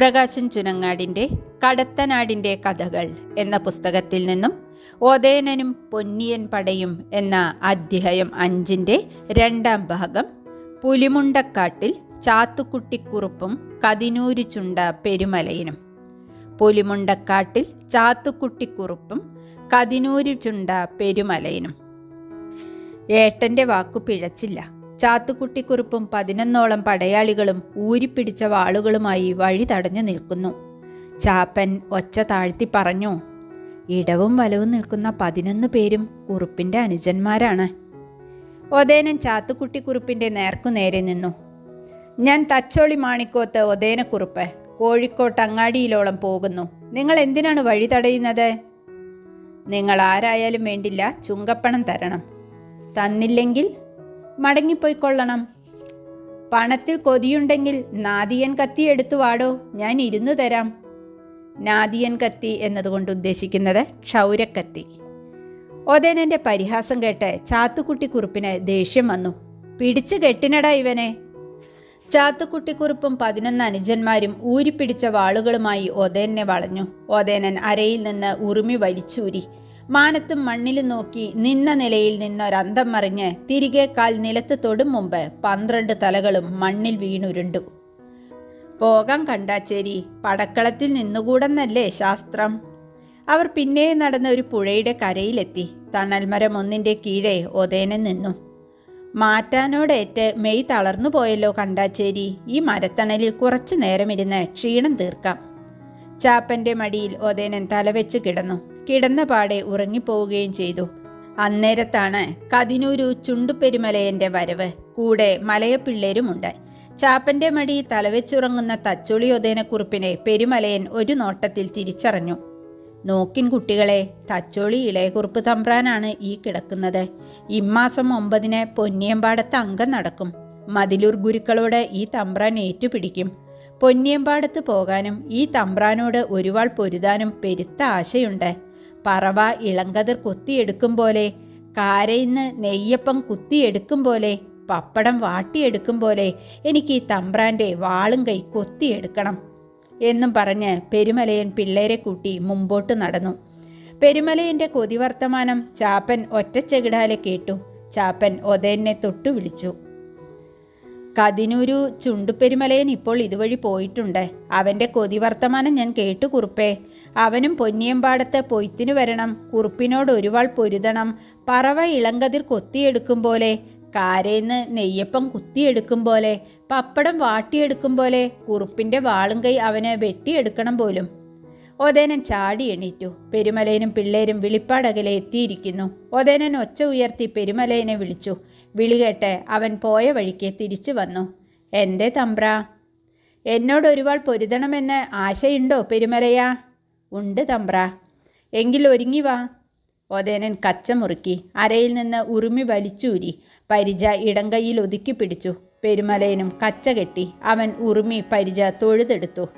പ്രകാശൻ ചുനങ്ങാടിന്റെ കടത്തനാടിന്റെ കഥകൾ എന്ന പുസ്തകത്തിൽ നിന്നും ഓതേനനും പൊന്നിയൻ പടയും എന്ന അധ്യായം അഞ്ചിന്റെ രണ്ടാം ഭാഗം പുലിമുണ്ടക്കാട്ടിൽ ചാത്തുക്കുട്ടിക്കുറുപ്പും കതിനൂരു ചുണ്ട പെരുമലയിനും. പുലിമുണ്ടക്കാട്ടിൽ ചാത്തുക്കുട്ടിക്കുറുപ്പും കതിനൂരു ചുണ്ട പെരുമലയിനും. ഏട്ടന്റെ വാക്കു പിഴച്ചില്ല. ചാത്തുക്കുട്ടിക്കുറുപ്പും പതിനൊന്നോളം പടയാളികളും ഊരിപ്പിടിച്ച വാളുകളുമായി വഴി തടഞ്ഞു നിൽക്കുന്നു. ചാപ്പൻ ഒച്ച താഴ്ത്തി പറഞ്ഞു ഇടവും വലവും നിൽക്കുന്ന പതിനൊന്ന് പേരും കുറുപ്പിന്റെ അനുജന്മാരാണ്. ഒതേനൻ ചാത്തുക്കുട്ടിക്കുറുപ്പിന്റെ നേർക്കുനേരെ നിന്നു. ഞാൻ തച്ചോളി മാണിക്കോത്ത് ഒതേനക്കുറുപ്പ് കോഴിക്കോട്ട് അങ്ങാടിയിലോളം പോകുന്നു. നിങ്ങൾ എന്തിനാണ് വഴി തടയുന്നത്? നിങ്ങൾ ആരായാലും വേണ്ടില്ല ചുങ്കപ്പണം തരണം. തന്നില്ലെങ്കിൽ മടങ്ങിപ്പോയിക്കൊള്ളണം. പണത്തിൽ കൊതിയുണ്ടെങ്കിൽ നാദിയൻ കത്തി എടുത്തു വാടോ ഞാൻ ഇരുന്നു തരാം. നാദിയൻ കത്തി എന്നതുകൊണ്ട് ഉദ്ദേശിക്കുന്നത് ക്ഷൗരക്കത്തി. ഒതേനന്റെ പരിഹാസം കേട്ട് ചാത്തുക്കുട്ടി കുറുപ്പിന് ദേഷ്യം വന്നു. പിടിച്ചു കെട്ടിനടാ ഇവനെ. ചാത്തുക്കുട്ടിക്കുറുപ്പും പതിനൊന്ന് അനുജന്മാരും ഊരിപ്പിടിച്ച വാളുകളുമായി ഒതേനെ വളഞ്ഞു. ഒതേനൻ അരയിൽ നിന്ന് ഉറുമി വലിച്ചൂരി. മാനത്തും മണ്ണിലും നോക്കി നിന്ന നിലയിൽ നിന്നൊരന്തം മറിഞ്ഞ് തിരികെ കാൽ നിലത്ത് തൊടും മുമ്പ് പന്ത്രണ്ട് തലകളും മണ്ണിൽ വീണുരുണ്ടു. പോകാം കണ്ടാച്ചേരി പടക്കളത്തിൽ നിന്നുകൂടെന്നല്ലേ ശാസ്ത്രം? അവർ പിന്നെ നടന്ന ഒരു പുഴയുടെ കരയിലെത്തി. തണൽമരം ഒന്നിന്റെ കീഴെ ഒതേനൻ നിന്നു. മാറ്റാനോടേറ്റ് മെയ് തളർന്നു പോയല്ലോ കണ്ടാച്ചേരി. ഈ മരത്തണലിൽ കുറച്ചു നേരമിരുന്ന് ക്ഷീണം തീർക്കാം. ചാപ്പന്റെ മടിയിൽ ഒതേനൻ തലവെച്ച് കിടന്നു. കിടന്ന പാടെ ഉറങ്ങിപ്പോവുകയും ചെയ്തു. അന്നേരത്താണ് കതിനൂരു ചുണ്ടുപെരുമലയന്റെ വരവ്. കൂടെ മലയപ്പിള്ളേരുമുണ്ട് ചാപ്പന്റെ മടി തലവെച്ചുറങ്ങുന്ന തച്ചോളി ഒതേനക്കുറുപ്പിനെ പെരുമലയൻ ഒരു നോട്ടത്തിൽ തിരിച്ചറിഞ്ഞു. നോക്കിൻ കുട്ടികളെ തച്ചോളി ഇളയകുറുപ്പ് തമ്പ്രാനാണ് ഈ കിടക്കുന്നത്. ഇമ്മാസം ഒമ്പതിന് പൊന്നിയമ്പാടത്ത് അംഗം നടക്കും. മതിലൂർ ഗുരുക്കളോട് ഈ തമ്പ്രാൻ ഏറ്റുപിടിക്കും. പൊന്നിയമ്പാടത്ത് പോകാനും ഈ തമ്പ്രാനോട് ഒരുവാൾ പൊരുതാനും പെരുത്ത ആശയുണ്ട്. പറവ ഇളങ്കതിർ കൊത്തിയെടുക്കും പോലെ കാരയിന്ന് നെയ്യപ്പം കുത്തിയെടുക്കും പോലെ പപ്പടം വാട്ടിയെടുക്കും പോലെ എനിക്ക് ഈ തമ്പ്രാന്റെ വാളും കൈ കൊത്തിയെടുക്കണം എന്നും പറഞ്ഞ് പെരുമലയൻ പിള്ളേരെ കൂട്ടി മുമ്പോട്ട് നടന്നു. പെരുമലയന്റെ കൊതിവർത്തമാനം ചാപ്പൻ ഒറ്റച്ചെകിടാലെ കേട്ടു. ചാപ്പൻ ഒതേനെ തൊട്ടു വിളിച്ചു. കതിനൂരു ചുണ്ടുപെരുമലയൻ ഇപ്പോൾ ഇതുവഴി പോയിട്ടുണ്ട്. അവന്റെ കൊതിവർത്തമാനം ഞാൻ കേട്ടു കുറുപ്പേ. അവനും പൊന്നിയമ്പാടത്ത് പൊയ്ത്തിനു വരണം കുറുപ്പിനോട് ഒരുവാൾ പൊരുതണം. പറവ ഇളങ്കതിർ കൊത്തിയെടുക്കും പോലെ കാരേന്ന് നെയ്യപ്പം കുത്തിയെടുക്കും പോലെ പപ്പടം വാട്ടിയെടുക്കും പോലെ കുറുപ്പിന്റെ വാളും കൈ അവന് വെട്ടിയെടുക്കണം പോലും. ഒതേനൻ ചാടി എണീറ്റു. പെരുമലയനും പിള്ളേരും വിളിപ്പാടകലെ എത്തിയിരിക്കുന്നു. ഒതേനൻ ഒച്ച ഉയർത്തി പെരുമലയനെ വിളിച്ചു. വിളി കേട്ട് അവൻ പോയ വഴിക്ക് തിരിച്ചു വന്നു. എന്തേ തമ്പ്ര? എന്നോട് പൊരുതണമെന്ന് ആശയുണ്ടോ പെരുമലയാ? ഉണ്ട് തമ്പ്ര. എങ്കിൽ ഒരുങ്ങി വാ. ഒതേനൻ കച്ച മുറുക്കി അരയിൽ നിന്ന് ഉറുമി വലിച്ചൂരി പരിച കൈയിൽ ഒതുക്കി പിടിച്ചു. പെരുമലയനും കച്ച കെട്ടി അവൻ ഉറുമി പരിച തൊഴുതെടുത്തു.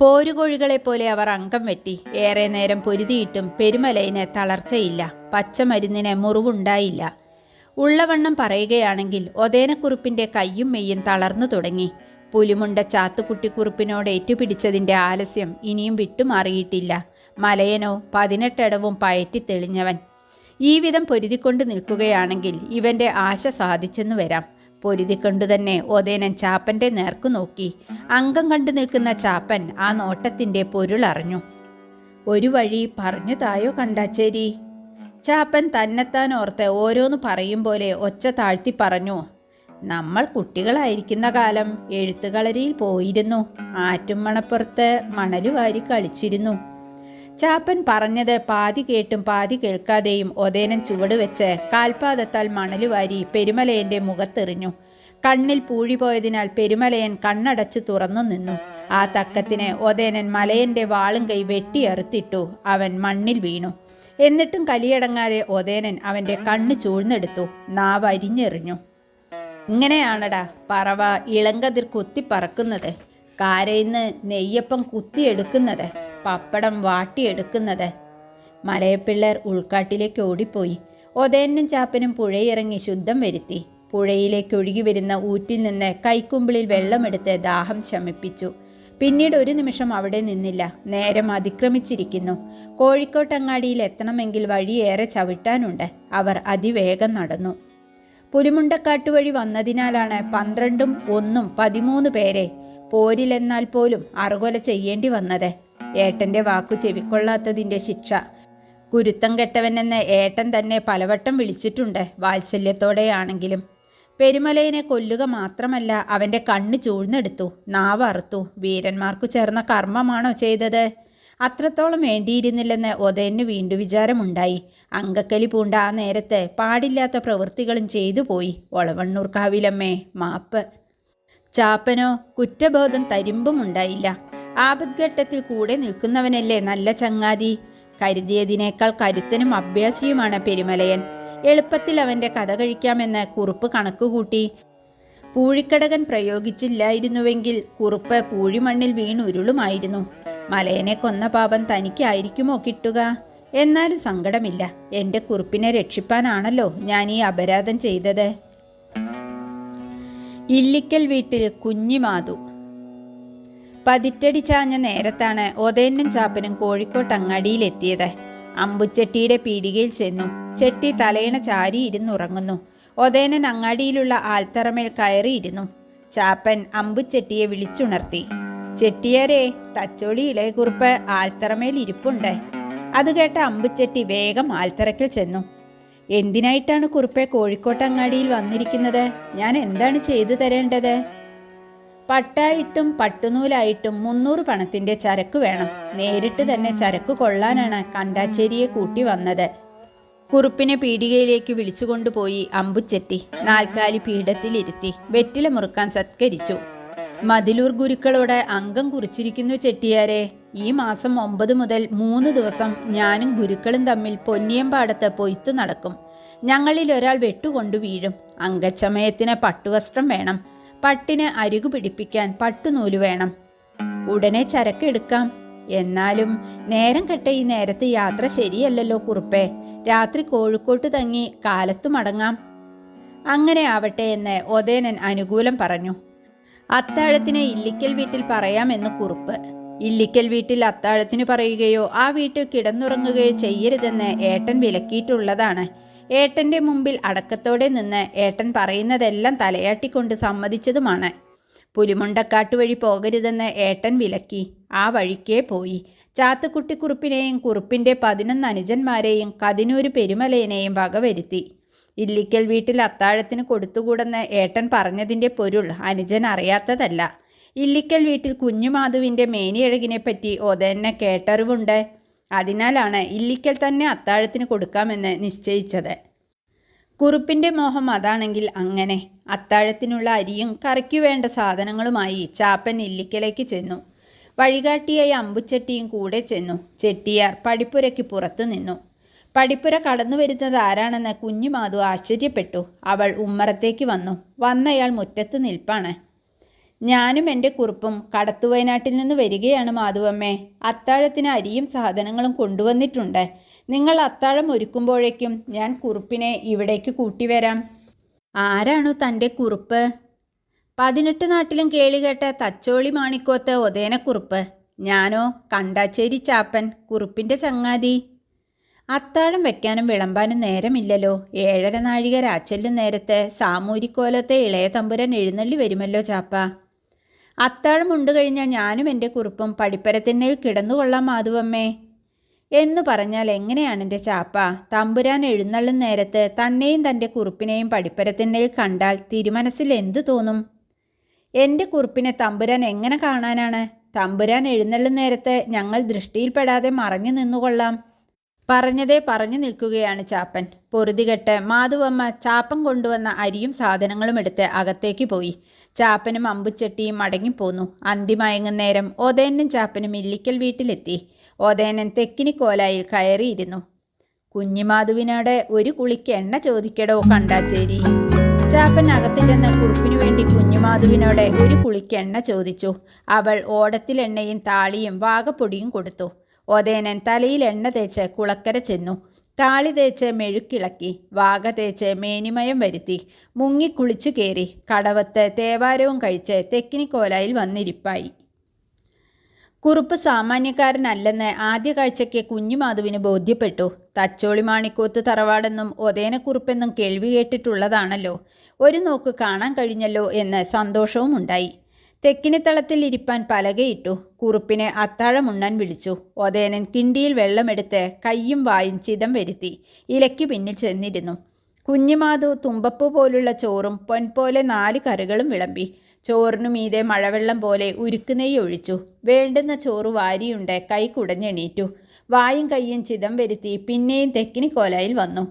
പോരുകോഴികളെപ്പോലെ അവർ അംഗം വെട്ടി ഏറെ നേരം പൊരുതിയിട്ടും പെരുമലയിന് തളർച്ചയില്ല പച്ചമരുന്നിന് മുറിവുണ്ടായില്ല. ഉള്ളവണ്ണം പറയുകയാണെങ്കിൽ ഒതേനക്കുറിപ്പിന്റെ കയ്യും മെയ്യും തളർന്നു തുടങ്ങി. പുലിമുണ്ട ചാത്തുകുട്ടിക്കുറുപ്പിനോട് ഏറ്റുപിടിച്ചതിന്റെ ആലസ്യം ഇനിയും വിട്ടുമാറിയിട്ടില്ല. മലയനോ പതിനെട്ടടവും പയറ്റി തെളിഞ്ഞവൻ. ഈ വിധം പൊരുതിക്കൊണ്ട് നിൽക്കുകയാണെങ്കിൽ ഇവന്റെ ആശ സാധിച്ചെന്നു വരാം. പൊരുതിക്കൊണ്ടു തന്നെ ഒതേനൻ ചാപ്പന്റെ നേർക്കു നോക്കി. അംഗം കണ്ടു നിൽക്കുന്ന ചാപ്പൻ ആ നോട്ടത്തിന്റെ പൊരുളറിഞ്ഞു ഒരു വഴി പറഞ്ഞു തായോ കണ്ടാച്ചേരി? ചാപ്പൻ തന്നെത്താൻ ഓർത്ത് ഓരോന്ന് പറയും പോലെ ഒച്ച താഴ്ത്തി പറഞ്ഞു. നമ്മൾ കുട്ടികളായിരിക്കുന്ന കാലം എഴുത്തുകളരിയിൽ പോയിരുന്നു. ആറ്റുമണപ്പുറത്ത് മണൽ മണലുവാരി കളിച്ചിരുന്നു. ചാപ്പൻ പറഞ്ഞത് പാതി കേട്ടും പാതി കേൾക്കാതെയും ഒതേനൻ ചുവട് വെച്ച് കാൽപാദത്താൽ മണലുവാരി വാരി പെരുമലയന്റെ മുഖത്തെറിഞ്ഞു. കണ്ണിൽ പൂഴി പോയതിനാൽ പെരുമലയൻ കണ്ണടച്ചു തുറന്നു നിന്നു. ആ തക്കത്തിന് ഒതേനൻ മലയന്റെ വാളും കൈ വെട്ടിയറുത്തിട്ടു അവൻ മണ്ണിൽ വീണു. എന്നിട്ടും കലിയടങ്ങാതെ ഒതേനൻ അവന്റെ കണ്ണ് ചൂഴ്ന്നെടുത്തു. നാവ് അരിഞ്ഞെറിഞ്ഞു. ഇങ്ങനെയാണടാ പറവ ഇളങ്കതിർ കുത്തി പറക്കുന്നത്. കാരയിന്ന് നെയ്യപ്പം കുത്തിയെടുക്കുന്നത് പപ്പടം വാട്ടിയെടുക്കുന്നത് മലയപ്പിള്ളർ ഉൾക്കാട്ടിലേക്ക് ഓടിപ്പോയി. ഒതേനും ചാപ്പനും പുഴയിറങ്ങി ശുദ്ധം വരുത്തി. പുഴയിലേക്ക് ഒഴുകി വരുന്ന ഊറ്റിൽ നിന്ന് കൈക്കുമ്പിളിൽ വെള്ളമെടുത്ത് ദാഹം ശമിപ്പിച്ചു. പിന്നീട് ഒരു നിമിഷം അവിടെ നിന്നില്ല. നേരം അതിക്രമിച്ചിരിക്കുന്നു. കോഴിക്കോട്ടങ്ങാടിയിൽ എത്തണമെങ്കിൽ വഴിയേറെ ചവിട്ടാനുണ്ട്. അവർ അതിവേഗം നടന്നു. പുലിമുണ്ടക്കാട്ട് വഴി വന്നതിനാലാണ് പന്ത്രണ്ടും ഒന്നും പതിമൂന്ന് പേരെ പോരിലെന്നാൽ പോലും അറുകൊല ചെയ്യേണ്ടി വന്നത്. ഏട്ടന്റെ വാക്കു ചെവിക്കൊള്ളാത്തതിന്റെ ശിക്ഷ. കുരുത്തം കെട്ടവനെന്ന് ഏട്ടൻ തന്നെ പലവട്ടം വിളിച്ചിട്ടുണ്ട് വാത്സല്യത്തോടെയാണെങ്കിലും. പെരുമലയിനെ കൊല്ലുക മാത്രമല്ല അവന്റെ കണ്ണ് ചൂഴ്ന്നെടുത്തു നാവ് അറുത്തു. വീരന്മാർക്കു ചേർന്ന കർമ്മമാണോ ചെയ്തത്? അത്രത്തോളം വേണ്ടിയിരുന്നില്ലെന്ന് ഒതേന് വീണ്ടും വിചാരമുണ്ടായി. അങ്കക്കലി പൂണ്ട ആ നേരത്തെ പാടില്ലാത്ത പ്രവൃത്തികളും ചെയ്തു പോയി. ഒളവണ്ണൂർക്കാവിലമ്മേ മാപ്പ്. ചാപ്പനോ കുറ്റബോധം തരിമ്പും ഉണ്ടായില്ല ആപദ്ഘട്ടത്തിൽ കൂടെ നിൽക്കുന്നവനല്ലേ നല്ല ചങ്ങാതി? കരുതിയതിനേക്കാൾ കരുത്തനും അഭ്യാസിയുമാണ് പെരുമലയൻ. എളുപ്പത്തിൽ അവന്റെ കഥ കഴിക്കാമെന്ന് കുറുപ്പ് കണക്കുകൂട്ടി. പൂഴിക്കടകൻ പ്രയോഗിച്ചില്ലായിരുന്നുവെങ്കിൽ കുറുപ്പ് പൂഴിമണ്ണിൽ വീണുരുളുമായിരുന്നു. മലയനെ കൊന്ന പാപം തനിക്കായിരിക്കുമോ കിട്ടുക? എന്നാലും സങ്കടമില്ല. എന്റെ കുറിപ്പിനെ രക്ഷിപ്പാനാണല്ലോ ഞാൻ ഈ അപരാധം ചെയ്തത്. ഇല്ലിക്കൽ വീട്ടിൽ കുഞ്ഞിമാതു പതിറ്റടി ചാഞ്ഞ നേരത്താണ് ഒതേനും ചാപ്പനും കോഴിക്കോട്ട് അങ്ങാടിയിലെത്തിയത് അമ്പുച്ചെട്ടിയുടെ പീടികയിൽ ചെന്നു. ചെട്ടി തലയിണ ചാരി ഇരുന്നുറങ്ങുന്നു ഒതേനൻ അങ്ങാടിയിലുള്ള ആൽത്തറമേൽ കയറിയിരുന്നു. ചാപ്പൻ അമ്പുച്ചെട്ടിയെ വിളിച്ചുണർത്തി. ചെട്ടിയാരെ തച്ചോളി ഇളയകുറുപ്പ് ആൽത്തറമേൽ ഇരിപ്പുണ്ട്. അത് കേട്ട അമ്പുച്ചെട്ടി വേഗം ആൽത്തറയ്ക്കൽ ചെന്നു. എന്തിനായിട്ടാണ് കുറുപ്പെ കോഴിക്കോട്ടങ്ങാടിയിൽ വന്നിരിക്കുന്നത്? ഞാൻ എന്താണ് ചെയ്തു തരേണ്ടത്? പട്ടായിട്ടും പട്ടുനൂലായിട്ടും മുന്നൂറ് പണത്തിന്റെ ചരക്ക് വേണം. നേരിട്ട് തന്നെ ചരക്ക് കൊള്ളാനാണ് കണ്ടാച്ചേരിയെ കൂട്ടി വന്നത്. കുറുപ്പിനെ പീടികയിലേക്ക് വിളിച്ചുകൊണ്ടുപോയി അമ്പുച്ചെട്ടി നാൽക്കാലി പീഠത്തിലിരുത്തി. വെറ്റില മുറുക്കാൻ സത്കരിച്ചു. മതിലൂർ ഗുരുക്കളോട് അംഗം കുറിച്ചിരിക്കുന്നു ചെട്ടിയാരെ. ഈ മാസം ഒമ്പത് മുതൽ മൂന്ന് ദിവസം ഞാനും ഗുരുക്കളും തമ്മിൽ പൊന്നിയമ്പാടത്ത് പൊയ്ത്തു നടക്കും. ഞങ്ങളിൽ ഒരാൾ വെട്ടുകൊണ്ടു വീഴും. അംഗച്ചമയത്തിന് പട്ടുവസ്ത്രം വേണം. പട്ടിന് അരികു പിടിപ്പിക്കാൻ പട്ടുനൂൽ വേണം. ഉടനെ ചരക്കെടുക്കാം. എന്നാലും നേരം കെട്ട ഈ നേരത്തെ യാത്ര ശരിയല്ലല്ലോ കുറുപ്പേ. രാത്രി കോഴിക്കോട്ട് തങ്ങി കാലത്തു മടങ്ങാം അങ്ങനെ ആവട്ടെ എന്ന് ഒതേനൻ അനുകൂലം പറഞ്ഞു. അത്താഴത്തിന് ഇല്ലിക്കൽ വീട്ടിൽ പറയാമെന്ന് കുറിപ്പ്. ഇല്ലിക്കൽ വീട്ടിൽ അത്താഴത്തിന് പറയുകയോ ആ വീട്ടിൽ കിടന്നുറങ്ങുകയോ ചെയ്യരുതെന്ന് ഏട്ടൻ വിലക്കിയിട്ടുള്ളതാണ്. ഏട്ടന്റെ മുമ്പിൽ അടക്കത്തോടെ നിന്ന് ഏട്ടൻ പറയുന്നതെല്ലാം തലയാട്ടിക്കൊണ്ട് സമ്മതിച്ചതുമാണ്. പുലിമുണ്ടക്കാട്ട് വഴി പോകരുതെന്ന് ഏട്ടൻ വിലക്കി. ആ വഴിക്കേ പോയി. ചാത്തുക്കുട്ടിക്കുറുപ്പിനെയും കുറുപ്പിന്റെ പതിനൊന്ന് അനുജന്മാരെയും കതിനൂര് പെരുമലയനെയും വകവരുത്തി. ഇല്ലിക്കൽ വീട്ടിൽ അത്താഴത്തിന് കൊടുത്തുകൂടെന്ന് ഏട്ടൻ പറഞ്ഞതിന്റെ പൊരുൾ അനുജൻ അറിയാത്തതല്ല. ഇല്ലിക്കൽ വീട്ടിൽ കുഞ്ഞുമാധുവിന്റെ മേനിയഴകിനെപ്പറ്റി ഒതന്നെ കേട്ടറിവുണ്ട്. അതിനാലാണ് ഇല്ലിക്കൽ തന്നെ അത്താഴത്തിന് കൊടുക്കാമെന്ന് നിശ്ചയിച്ചത്. കുറുപ്പിന്റെ മോഹം അതാണെങ്കിൽ അങ്ങനെ. അത്താഴത്തിനുള്ള അരിയും കറിക്കു വേണ്ട സാധനങ്ങളുമായി ചാപ്പൻ ഇല്ലിക്കലേക്ക് ചെന്നു. വഴികാട്ടിയായി അമ്പുച്ചട്ടിയും കൂടെ ചെന്നു. ചെട്ടിയാർ പടിപ്പുരയ്ക്ക് പുറത്തു നിന്നു. പടിപ്പുര കടന്നു വരുന്നത് ആരാണെന്ന് കുഞ്ഞുമാധു ആശ്ചര്യപ്പെട്ടു. അവൾ ഉമ്മറത്തേക്ക് വന്നു. വന്നയാൾ മുറ്റത്ത് നിൽപ്പാണ്. ഞാനും എന്റെ കുറുപ്പും കടത്തുവയനാട്ടിൽ നിന്ന് വരികയാണ് മാധുവമ്മേ. അത്താഴത്തിന് അരിയും സാധനങ്ങളും കൊണ്ടുവന്നിട്ടുണ്ട്. നിങ്ങൾ അത്താഴം ഒരുക്കുമ്പോഴേക്കും ഞാൻ കുറുപ്പിനെ ഇവിടേക്ക് കൂട്ടിവരാം. ആരാണോ തന്റെ കുറുപ്പ്? പതിനെട്ട് നാട്ടിലും കേളികേട്ട തച്ചോളി മാണിക്കോത്ത് ഒതേനക്കുറുപ്പ്. ഞാനോ കണ്ടാച്ചേരി ചാപ്പൻ കുറുപ്പിന്റെ ചങ്ങാതി. അത്താഴം വെക്കാനും വിളമ്പാനും നേരമില്ലല്ലോ. ഏഴര നാഴിക രാച്ചെല്ലും നേരത്തെ സാമൂരിക്കോലത്തെ ഇളയ തമ്പുരൻ എഴുന്നള്ളി വരുമല്ലോ ചാപ്പ. അത്താഴം ഉണ്ടു കഴിഞ്ഞാൽ ഞാനും എന്റെ കുറിപ്പും പടിപ്പരത്തിന്നയിൽ കിടന്നുകൊള്ളാം മാധുവമ്മേ. എന്ന് പറഞ്ഞാൽ എങ്ങനെയാണ് എന്റെ ചാപ്പ? തമ്പുരാൻ എഴുന്നള്ളും നേരത്ത് തന്നെയും തന്റെ കുറിപ്പിനെയും പടിപ്പരത്തിന്നയിൽ കണ്ടാൽ തിരുമനസ്സിൽ എന്തു തോന്നും? എന്റെ കുറിപ്പിനെ തമ്പുരാൻ എങ്ങനെ കാണാനാണ്? തമ്പുരാൻ എഴുന്നള്ളും നേരത്ത് ഞങ്ങൾ ദൃഷ്ടിയിൽപ്പെടാതെ മറഞ്ഞു നിന്നുകൊള്ളാം. പറഞ്ഞതേ പറഞ്ഞു നിൽക്കുകയാണ് ചാപ്പൻ. പൊറുതികെട്ട് മാധുവമ്മ ചാപ്പൻ കൊണ്ടുവന്ന അരിയും സാധനങ്ങളും എടുത്ത് അകത്തേക്ക് പോയി. ചാപ്പനും അമ്പുച്ചട്ടിയും മടങ്ങിപ്പോന്നു. അന്തിമയങ്ങുന്നേരം ഓതേനും ചാപ്പനും ഇല്ലിക്കൽ വീട്ടിലെത്തി. ഒതേനൻ തെക്കിനിക്കോലായിൽ കയറിയിരുന്നു. കുഞ്ഞിമാധുവിനോട് ഒരു കുളിക്ക് എണ്ണ ചോദിക്കടോ കണ്ടാച്ചേരി. ചാപ്പൻ അകത്ത് ചെന്ന് കുറുപ്പിനു വേണ്ടി കുഞ്ഞുമാധുവിനോട് ഒരു കുളിക്ക് എണ്ണ ചോദിച്ചു. അവൾ ഓടത്തിൽ എണ്ണയും താളിയും വാഗപ്പൊടിയും കൊടുത്തു. ഒതേനൻ തലയിൽ എണ്ണ തേച്ച് കുളക്കര ചെന്നു. താളി തേച്ച് മെഴുക്കിളക്കി വാഗ തേച്ച് മേനിമയം വരുത്തി. മുങ്ങിക്കുളിച്ചു കയറി കടവത്ത് തേവാരവും കഴിച്ച് തെക്കിനിക്കോലായിൽ വന്നിരിപ്പായി. കുറുപ്പ് സാമാന്യക്കാരനല്ലെന്ന് ആദ്യ കാഴ്ചയ്ക്ക് കുഞ്ഞുമാധുവിന് ബോധ്യപ്പെട്ടു. തച്ചോളി മാണിക്കൂത്ത് തറവാടെന്നും ഒതേനക്കുറുപ്പെന്നും കേൾവി കേട്ടിട്ടുള്ളതാണല്ലോ. ഒരു നോക്ക് കാണാൻ കഴിഞ്ഞല്ലോ എന്ന് സന്തോഷവും ഉണ്ടായി തെക്കിനിത്തളത്തിൽ ഇരിപ്പാൻ പലകയിട്ടു കുറുപ്പിനെ അത്താഴമുണ്ണാൻ വിളിച്ചു. ഒതേനൻ കിണ്ടിയിൽ വെള്ളമെടുത്ത് കയ്യും വായും ചിതം വരുത്തി. ഇലയ്ക്ക് പിന്നിൽ ചെന്നിരുന്നു. കുഞ്ഞുമാതു തുമ്പപ്പൂ പോലുള്ള ചോറും പൊൻപോലെ നാല് കറികളും വിളമ്പി. ചോറിനു മീതെ മഴവെള്ളം പോലെ ഉരുക്കുനെയ്യ് ഒഴിച്ചു. വേണ്ടുന്ന ചോറ് വാരിയുണ്ട് കൈ കുടഞ്ഞെണീറ്റു. വായും കയ്യും ചിതം വരുത്തി പിന്നെയും തെക്കിനിക്കോലായിൽ വന്നു.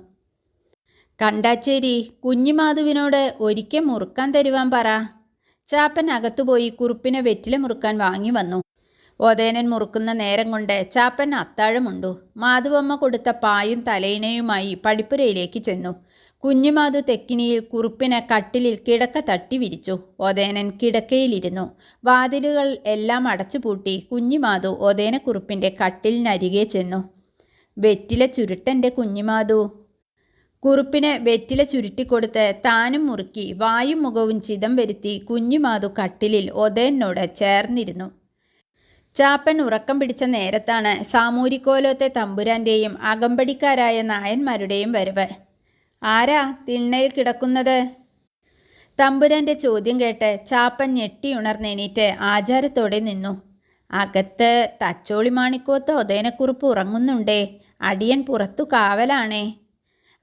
കണ്ടാച്ചേരി കുഞ്ഞുമാധുവിനോട് ഒരിക്കൽ മുറുക്കാൻ തരുവാൻ പറ. ചാപ്പൻ അകത്തുപോയി കുറുപ്പിനെ വെറ്റില മുറുക്കാൻ വാങ്ങി വന്നു. ഓതേനൻ മുറുക്കുന്ന നേരം കൊണ്ട് ചാപ്പൻ അത്താഴമുണ്ടു. മാധുവമ്മ കൊടുത്ത പായും തലയിണയുമായി പടിപ്പുരയിലേക്ക് ചെന്നു. കുഞ്ഞുമാധു തെക്കിനിയിൽ കുറുപ്പിനെ കട്ടിലിൽ കിടക്ക തട്ടി വിരിച്ചു. ഒതേനൻ കിടക്കയിലിരുന്നു. വാതിലുകൾ എല്ലാം അടച്ചുപൂട്ടി കുഞ്ഞുമാധു ഒതേനക്കുറുപ്പിന്റെ കട്ടിലിനരികെ ചെന്നു. വെറ്റില ചുരുട്ടന്റെ കുഞ്ഞുമാധു കുറുപ്പിന് വെറ്റില ചുരുട്ടിക്കൊടുത്ത് താനും മുറുക്കി വായും മുഖവും ചിതം വരുത്തി കുഞ്ഞുമാതു കട്ടിലിൽ ഒതേനോട് ചേർന്നിരുന്നു. ചാപ്പൻ ഉറക്കം പിടിച്ച നേരത്താണ് സാമൂരിക്കോലത്തെ തമ്പുരാന്റെയും അകമ്പടിക്കാരായ നായന്മാരുടെയും വരവ്. ആരാ തിണ്ണയിൽ കിടക്കുന്നത്? തമ്പുരാന്റെ ചോദ്യം കേട്ട് ചാപ്പൻ ഞെട്ടിയുണർന്നെണീറ്റ് ആചാരത്തോടെ നിന്നു. അകത്ത് തച്ചോളി മാണിക്കോത്ത് ഒതേനക്കുറുപ്പ് ഉറങ്ങുന്നുണ്ടേ അടിയൻ പുറത്തു കാവലാണേ.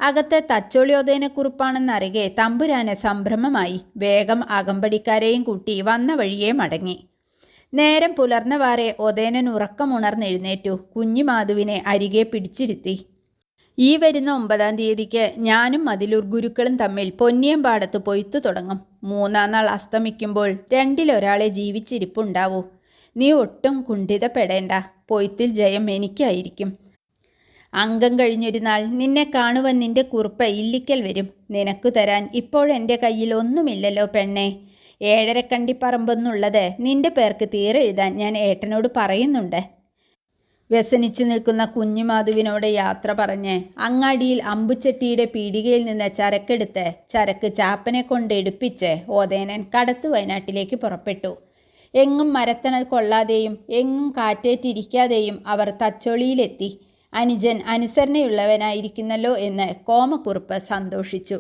അകത്ത് തച്ചോളി ഒതേനക്കുറുപ്പാണെന്നറികെ തമ്പുരാന് സംഭ്രമമായി വേഗം അകമ്പടിക്കാരെയും കൂട്ടി വന്ന വഴിയെ മടങ്ങി. നേരം പുലർന്നവാറെ ഒതേനൻ ഉറക്കമുണർന്നെഴുന്നേറ്റു. കുഞ്ഞിമാധുവിനെ അരികെ പിടിച്ചിരുത്തി. ഈ വരുന്ന ഒമ്പതാം തീയതിക്ക് ഞാനും മതിലൂർ ഗുരുക്കളും തമ്മിൽ പൊന്നിയമ്പാടത്ത് പൊയ്ത്തു തുടങ്ങും. മൂന്നാം നാൾ അസ്തമിക്കുമ്പോൾ രണ്ടിലൊരാളെ ജീവിച്ചിരിപ്പുണ്ടാവൂ. നീ ഒട്ടും കുണ്ഠിതപ്പെടേണ്ട. പൊയ്ത്തിൽ ജയം എനിക്കായിരിക്കും. അംഗം കഴിഞ്ഞൊരു നിന്നെ കാണുവാൻ നിന്റെ കുറിപ്പ് ഇല്ലിക്കൽ വരും. നിനക്കു തരാൻ ഇപ്പോഴെന്റെ കയ്യിൽ ഒന്നുമില്ലല്ലോ പെണ്ണേ. ഏഴരക്കണ്ടിപ്പറമ്പെന്നുള്ളത് നിന്റെ പേർക്ക് തീരെഴുതാൻ ഞാൻ ഏട്ടനോട് പറയുന്നുണ്ട്. വ്യസനിച്ചു നിൽക്കുന്ന കുഞ്ഞുമാധുവിനോട് യാത്ര പറഞ്ഞ് അങ്ങാടിയിൽ അമ്പുച്ചട്ടിയുടെ പീടികയിൽ നിന്ന് ചരക്കെടുത്ത് ചരക്ക് ചാപ്പനെ കൊണ്ട് എടുപ്പിച്ച് ഓതേനൻ കടത്തു വയനാട്ടിലേക്ക് പുറപ്പെട്ടു. എങ്ങും മരത്തണൽ കൊള്ളാതെയും എങ്ങും കാറ്റേറ്റിരിക്കാതെയും അവർ തച്ചോളിയിലെത്തി. അനുജൻ അനുസരണയുള്ളവനായിരിക്കുന്നല്ലോ എന്ന് കോമക്കുറുപ്പ് സന്തോഷിച്ചു